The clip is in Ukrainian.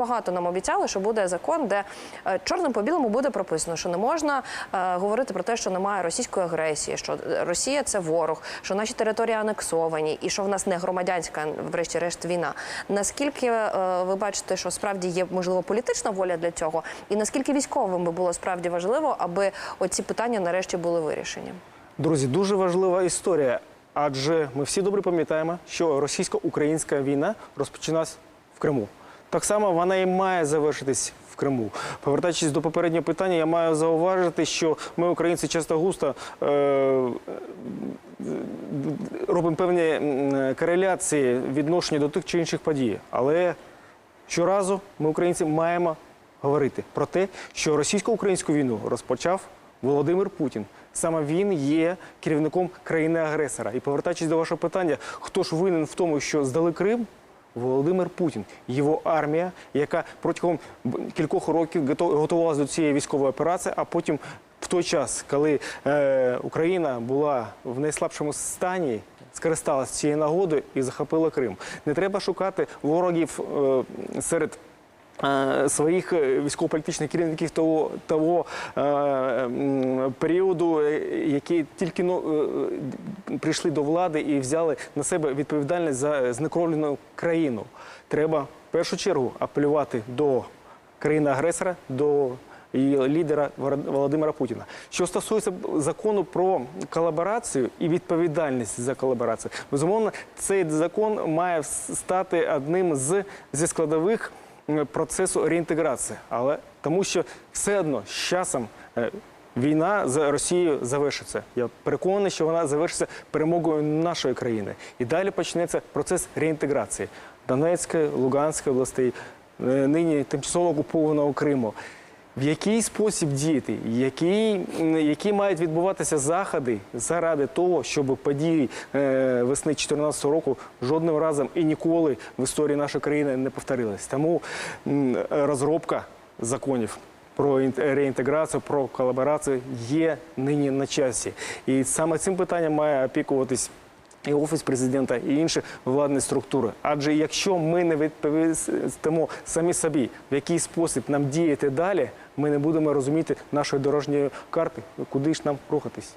Багато нам обіцяли, що буде закон, де е, чорним по білому буде прописано, що не можна е, говорити про те, що немає російської агресії, що е, Росія це ворог, що наші території анексовані, і що в нас не громадянська, врешті-решт, війна. Наскільки е, ви бачите, що справді є можливо політична воля для цього, і наскільки військовим би було справді важливо, аби оці питання нарешті були вирішені? Друзі, дуже важлива історія, адже ми всі добре пам'ятаємо, що російсько-українська війна розпочалась в Криму. Так само вона і має завершитись в Криму. Повертаючись до попереднього питання, я маю зауважити, що ми, українці, часто густо е, робимо певні кореляції відношення до тих чи інших подій. Але щоразу ми, українці, маємо говорити про те, що російсько-українську війну розпочав Володимир Путін. Саме він є керівником країни-агресора. І повертаючись до вашого питання, хто ж винен в тому, що здали Крим? Володимир Путін, його армія, яка протягом кількох років готувалася до цієї військової операції, а потім в той час, коли е, Україна була в найслабшому стані, скористалася цією нагодою і захопила Крим. Не треба шукати ворогів е, серед е, своїх е, військово-політичних керівників того, того е, періоду, е, які тільки ну, прийшли до влади і взяли на себе відповідальність за знекровлену країну. Треба в першу чергу апелювати до країни-агресора, до її лідера Володимира Путіна. Що стосується закону про колаборацію і відповідальність за колаборацію, безумовно, цей закон має стати одним з зі складових процесу реінтеграції. Але тому, що все одно з часом. Війна з Росією завершиться. Я переконаний, що вона завершиться перемогою нашої країни. І далі почнеться процес реінтеграції Донецької, Луганської областей, е, нині тимчасово окупованого Криму. В який спосіб діяти, які, які мають відбуватися заходи заради того, щоб події е, весни 2014 року жодним разом і ніколи в історії нашої країни не повторились. Тому розробка законів про реінтеграцію, про колаборацію є нині на часі. І саме цим питанням має опікуватись і офіс президента, і інші владні структури. Адже якщо ми не відповістимо самі собі, в який спосіб нам діяти далі, ми не будемо розуміти нашої дорожньої карти, куди ж нам рухатись.